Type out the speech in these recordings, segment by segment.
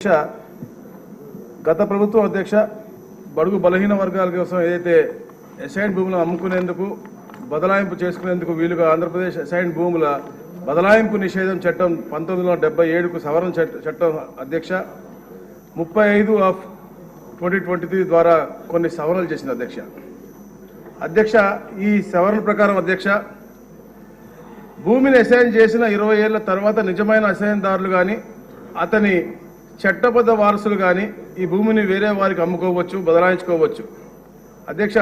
అధ్యక్ష గత ప్రభుత్వం అధ్యక్ష బడుగు బలహీన వర్గాల కోసం ఏదైతే అసైన్ భూములను అమ్ముకునేందుకు బదలాయింపు చేసుకునేందుకు వీలుగా ఆంధ్రప్రదేశ్ అసైన్ భూముల బదలాయింపు నిషేధం చట్టం పంతొమ్మిది వందల డెబ్బై ఏడుకు సవరణ చట్టం అధ్యక్ష ముప్పై ఐదు ఆఫ్ ట్వంటీ ట్వంటీ త్రీ ద్వారా కొన్ని సవరణలు చేసింది అధ్యక్ష. అధ్యక్ష ఈ సవరణ ప్రకారం అధ్యక్ష భూమిని అసైన్ చేసిన ఇరవై ఏళ్ళ తర్వాత నిజమైన అసైన్దారులు కానీ అతని చట్టబద్ధ వారసులు కానీ ఈ భూమిని వేరే వారికి అమ్ముకోవచ్చు బదలాయించుకోవచ్చు. అధ్యక్ష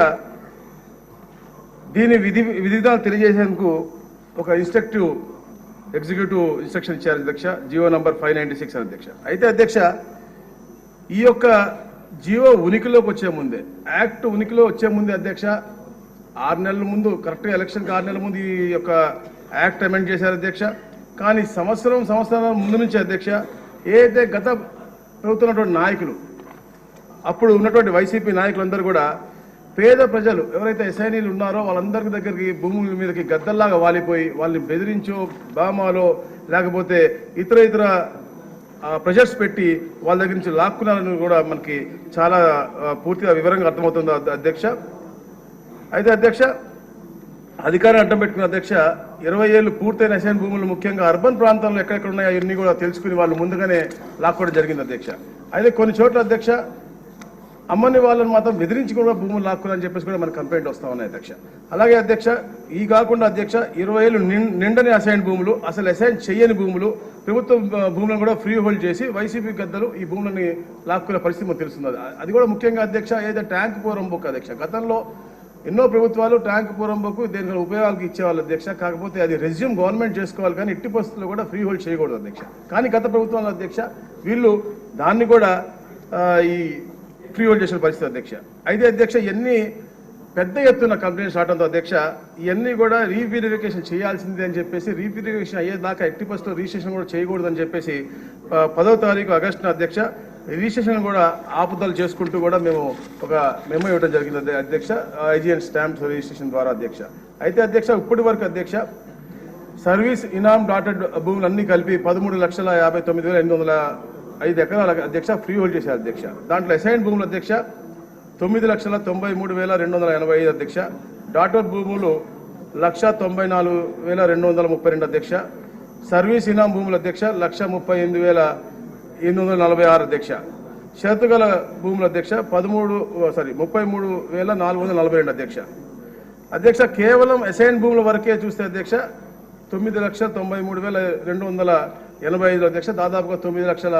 దీని విధి విధివిధాలు తెలియజేసేందుకు ఒక ఇన్స్ట్రక్టివ్ ఎగ్జిక్యూటివ్ ఇన్స్ట్రక్షన్ ఇచ్చారు అధ్యక్ష Jio number five ninety six అధ్యక్ష. అయితే అధ్యక్ష ఈ యొక్క జియో ఉనికిలోకి వచ్చే ముందే యాక్ట్ ఉనికిలో వచ్చే ముందే అధ్యక్ష ఆరు నెలల ముందు కరెక్ట్గా ఎలక్షన్కి ఆరు నెలల ముందు ఈ యొక్క యాక్ట్ అమెండ్ చేశారు అధ్యక్ష. కానీ సంవత్సరం సంవత్సరం ముందు నుంచి అధ్యక్ష ఏదైతే గత ప్రభుత్వం నాయకులు అప్పుడు ఉన్నటువంటి వైసీపీ నాయకులందరూ కూడా పేద ప్రజలు ఎవరైతే ఎస్ఐనీలు ఉన్నారో వాళ్ళందరి దగ్గరికి భూముల మీదకి గద్దల్లాగా వాలిపోయి వాళ్ళని బెదిరించో బామాలో లేకపోతే ఇతర ఇతర ప్రెషర్స్ పెట్టి వాళ్ళ దగ్గర నుంచి లాక్కున్నారని కూడా మనకి చాలా పూర్తిగా వివరంగా అర్థమవుతుంది. అధ్యక్ష? అయితే అధ్యక్ష అధికారం అడ్డం పెట్టుకున్న అధ్యక్ష ఇరవై ఏళ్ళు పూర్తయిన అసైన్ భూములు ముఖ్యంగా అర్బన్ ప్రాంతాల్లో ఎక్కడెక్కడ ఉన్నాయో అవన్నీ కూడా తెలుసుకుని వాళ్ళు ముందుగానే లాక్కోవడం జరిగింది అధ్యక్ష. అయితే కొన్ని చోట్ల అధ్యక్ష అమ్మని వాళ్ళని మాత్రం బెదిరించి కూడా భూములు లాక్కులని చెప్పేసి కూడా మనకు కంప్లైంట్ వస్తా ఉన్నాయి అధ్యక్ష. అలాగే అధ్యక్ష ఈ కాకుండా అధ్యక్ష ఇరవై ఏళ్ళు నిండని అసైన్ భూములు అసలు అసైన్ చేయని భూములు ప్రభుత్వ భూములను కూడా ఫ్రీ హోల్డ్ చేసి వైసీపీ గద్దలు ఈ భూములని లాక్కునే పరిస్థితి మనకు తెలుస్తుంది. అది కూడా ముఖ్యంగా అధ్యక్ష ఏదైతే ట్యాంక్ పూరం బుక్ అధ్యక్ష గతంలో ఎన్నో ప్రభుత్వాలు ట్యాంక్ పూరంబకు దేనికి ఉపయోగాలకు ఇచ్చేవాళ్ళు అధ్యక్ష. కాకపోతే అది రెజ్యూమ్ గవర్నమెంట్ చేసుకోవాలి కానీ ఎట్టి పరిస్థితుల్లో కూడా ఫ్రీ హోల్డ్ చేయకూడదు అధ్యక్ష. కానీ గత ప్రభుత్వాల అధ్యక్ష వీళ్ళు దాన్ని కూడా ఈ ఫ్రీ హోల్డ్ చేసిన పరిస్థితి అధ్యక్ష. అయితే అధ్యక్ష ఎన్ని పెద్ద ఎత్తున కంప్లైంట్స్ రావడంతో అధ్యక్ష ఇవన్నీ కూడా రీవెరిఫికేషన్ చేయాల్సిందే అని చెప్పేసి రీవెరిఫికేషన్ అయ్యేదాకా ఎట్టి పరిస్థితుల్లో రిజిస్ట్రేషన్ కూడా చేయకూడదని చెప్పేసి పదో తారీఖు ఆగస్టున అధ్యక్ష రిజిస్ట్రేషన్ కూడా ఆపుదలు చేసుకుంటూ కూడా మేము ఒక మెమో ఇవ్వడం జరిగింది అధ్యక్ష. ఐజిఎన్ స్టాంప్స్ రిజిస్ట్రేషన్ ద్వారా అధ్యక్ష. అయితే అధ్యక్ష ఇప్పటి వరకు అధ్యక్ష సర్వీస్ ఇనామ్ డాటెడ్ భూములన్నీ కలిపి పదమూడు లక్షల యాభై తొమ్మిది వేల ఎనిమిది వందల ఐదు ఎకరాల అధ్యక్ష ఫ్రీ హోల్డ్ చేశారు అధ్యక్ష. దాంట్లో అసైన్ భూములు అధ్యక్ష తొమ్మిది లక్షల తొంభై మూడు వేల రెండు వందల ఎనభై ఐదు అధ్యక్ష. డాటర్ భూములు లక్ష తొంభై నాలుగు వేల రెండు వందల ముప్పై రెండు అధ్యక్ష. సర్వీస్ ఇనాం భూముల అధ్యక్ష లక్ష ముప్పై ఎనిమిది వేల ఎనిమిది వందల నలభై ఆరు అధ్యక్ష. షరతు గల భూముల అధ్యక్ష పదమూడు సారీ ముప్పై మూడు వేల నాలుగు వందల నలభై రెండు అధ్యక్ష. అధ్యక్ష కేవలం అసైన్ భూముల వరకే చూస్తే అధ్యక్ష తొమ్మిది లక్షల తొంభై మూడు వేల రెండు వందల ఎనభై ఐదు అధ్యక్ష దాదాపుగా తొమ్మిది లక్షల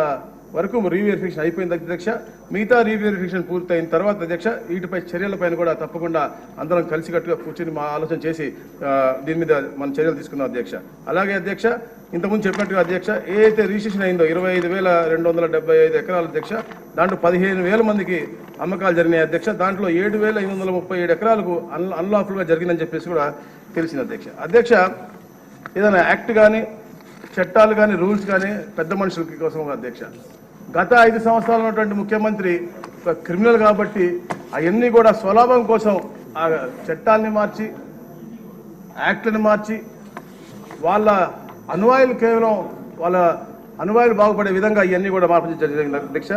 వరకు రీవెరిఫికేషన్ అయిపోయింది అధ్యక్ష మిగతా రీవెరిఫికేషన్ పూర్తయిన తర్వాత అధ్యక్ష వీటిపై చర్యలపైన కూడా తప్పకుండా అందరం కలిసికట్టుగా కూర్చొని మా ఆలోచన చేసి దీని మీద మనం చర్యలు తీసుకున్నాం అధ్యక్ష. అలాగే అధ్యక్ష ఇంతకుముందు చెప్పినట్టుగా అధ్యక్ష ఏదైతే రిజిస్ట్రేషన్ అయిందో ఇరవై ఐదు వేల రెండు వందల డెబ్బై ఐదు ఎకరాల అధ్యక్ష దాంట్లో పదిహేను వేల మందికి అమ్మకాలు జరిగినాయి అధ్యక్ష దాంట్లో ఏడు వేల ఎనిమిది వందల ముప్పై ఏడు ఎకరాలకు అన్ అన్లాఫుల్గా జరిగిందని చెప్పేసి కూడా తెలిసింది అధ్యక్ష. అధ్యక్ష ఏదైనా యాక్ట్ కానీ చట్టాలు కానీ రూల్స్ కానీ పెద్ద మనుషులకి కోసం అధ్యక్ష? గత ఐదు సంవత్సరాలు ఉన్నటువంటి ముఖ్యమంత్రి ఒక క్రిమినల్ కాబట్టి అవన్నీ కూడా స్వలాభం కోసం ఆ చట్టాలని మార్చి యాక్ట్లను మార్చి వాళ్ళ అనువాయులు కేవలం వాళ్ళ అనువాయులు బాగుపడే విధంగా ఇవన్నీ కూడా మార్పు జరిగింది. అధ్యక్ష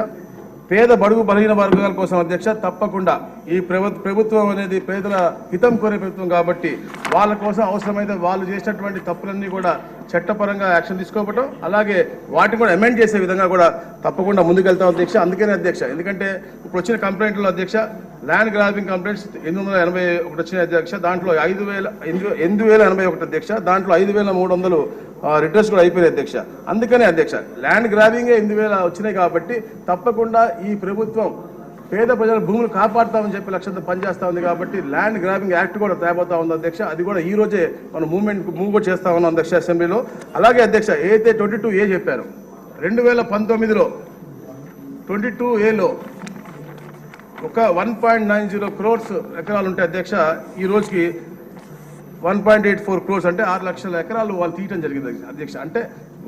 పేద బడుగు బలహీన వర్గాల కోసం అధ్యక్ష తప్పకుండా ఈ ప్రభుత్వం అనేది పేదల హితం కోరే ప్రభుత్వం కాబట్టి వాళ్ళ కోసం అవసరమైతే వాళ్ళు చేసినటువంటి తప్పులన్నీ కూడా చట్టపరంగా యాక్షన్ తీసుకోవటం అలాగే వాటిని కూడా అమెండ్ చేసే విధంగా కూడా తప్పకుండా ముందుకెళ్తాం అధ్యక్ష. అందుకనే అధ్యక్ష ఎందుకంటే ఇప్పుడు వచ్చిన కంప్లైంట్లో అధ్యక్ష ల్యాండ్ గ్రాబింగ్ కంప్లైంట్స్ ఎనిమిది వందల ఎనభై ఒకటి వచ్చిన అధ్యక్ష. దాంట్లో ఐదు వేల ఎనిమిది వేల ఎనభై ఒకటి అధ్యక్ష. దాంట్లో ఐదు వేల మూడు వందలు రిటర్న్స్ కూడా అయిపోయాయి అధ్యక్ష. అందుకనే అధ్యక్ష ల్యాండ్ గ్రాబింగే ఎనిమిది వేల వచ్చినాయి కాబట్టి తప్పకుండా ఈ ప్రభుత్వం పేద ప్రజల భూములు కాపాడుతామని చెప్పి లక్ష్యంతో పనిచేస్తా ఉంది కాబట్టి ల్యాండ్ గ్రాబింగ్ యాక్ట్ కూడా తేబోతా ఉంది అధ్యక్ష. అది కూడా ఈ రోజే మనం మూవ్మెంట్ మూవ్ కూడా చేస్తా ఉన్నాం అధ్యక్ష అసెంబ్లీలో అలాగే అధ్యక్ష ఏదైతే ట్వంటీ టూ ఏ చెప్పారు రెండు వేల పంతొమ్మిదిలో ట్వంటీ టూ ఏలో ఒక one point nine zero crores ఎకరాలు ఉంటాయి అధ్యక్ష. ఈ రోజుకి one point eight four crores అంటే ఆరు లక్షల ఎకరాలు వాళ్ళు తీయటం జరిగింది అధ్యక్ష. అంటే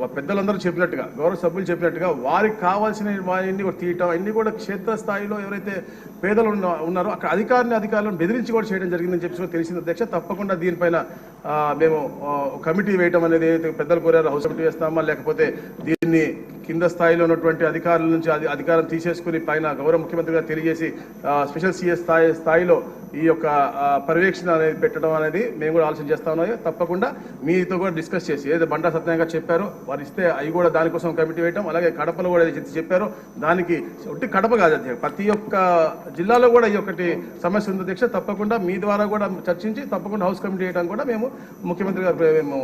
పెద్దలందరూ చెప్పినట్టుగా గౌరవ సభ్యులు చెప్పినట్టుగా వారికి కావాల్సిన వారిని కూడా తీయటం అన్ని కూడా క్షేత్రస్థాయిలో ఎవరైతే పేదలు ఉన్న- ఉన్నారో అక్కడ అధికారిని అధికారులను బెదిరించి కూడా చేయడం జరిగిందని చెప్పి తెలిసింది. అధ్యక్ష తప్పకుండా దీనిపైన మేము కమిటీ వేయటం అనేది ఏదైతే పెద్దలు కోరారో హౌస్ కమిటీ వేస్తామా లేకపోతే దీన్ని కింద స్థాయిలో ఉన్నటువంటి అధికారుల నుంచి అధికారం తీసేసుకుని పైన గౌరవ ముఖ్యమంత్రి గారు తెలియజేసి స్పెషల్ సిఎస్ స్థాయి స్థాయిలో ఈ యొక్క పర్యవేక్షణ అనేది పెట్టడం అనేది మేము కూడా ఆలోచన చేస్తా ఉన్నాం తప్పకుండా మీతో కూడా డిస్కస్ చేసి ఏదో బండా సత్యంగా చెప్పారో వారు ఇస్తే అవి కూడా దానికోసం కమిటీ వేయటం అలాగే కడపలో కూడా ఏదైతే చెప్పారో దానికి ఒట్టి కడప కాదు అధ్యక్ష ప్రతి ఒక్క జిల్లాలో కూడా ఈ ఒకటి సమస్య ఉంది అధ్యక్ష. తప్పకుండా మీ ద్వారా కూడా చర్చించి తప్పకుండా హౌస్ కమిటీ వేయడం కూడా మేము ముఖ్యమంత్రి గారు మేము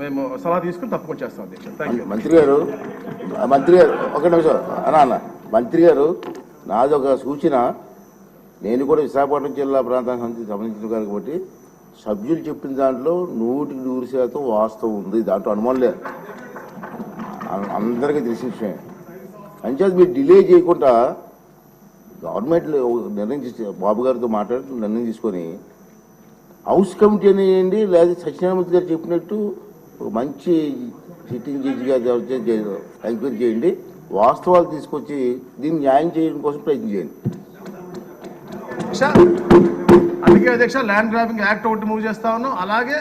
మేము సలహా తీసుకుని తప్పకుండా చేస్తాం అధ్యక్ష. థ్యాంక్ యూ మంత్రి గారు మంత్రి గారు ఒక నిమిషం అన్న అన్న మంత్రి గారు నాది ఒక సూచన. నేను కూడా విశాఖపట్నం జిల్లా ప్రాంతానికి సంబంధించిన కాబట్టి సభ్యులు చెప్పిన దాంట్లో నూటికి నూరు శాతం వాస్తవం ఉంది. దాంట్లో అనుమానం లేదు అందరికీ తెలిసిన విషయం. అంచేది మీరు డిలే చేయకుండా గవర్నమెంట్ నిర్ణయం బాబు గారితో మాట్లాడి నిర్ణయం తీసుకొని హౌస్ కమిటీ అనేయండి లేదా సత్యనారాయణ గారు చెప్పినట్టు ఒక మంచి సిట్టింగ్ జడ్జి గారు ఎంక్వైరీ చేయండి. వాస్తవాలు తీసుకొచ్చి దీన్ని న్యాయం చేయడం కోసం ప్రయత్నం చేయండి. అందుకే అధ్యక్ష ల్యాండ్ గ్రాబింగ్ యాక్ట్ ఒకటి మూవ్ చేస్తా ఉన్నాం. అలాగే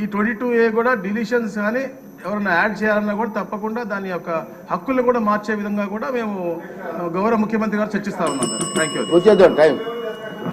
ఈ ట్వంటీ టూ ఏ కూడా డిలీషన్స్ కానీ ఎవరైనా యాడ్ చేయాలన్నా కూడా తప్పకుండా దాని యొక్క హక్కులను కూడా మార్చే విధంగా కూడా మేము గౌరవ ముఖ్యమంత్రి గారు చర్చిస్తా ఉన్నాం. Thank you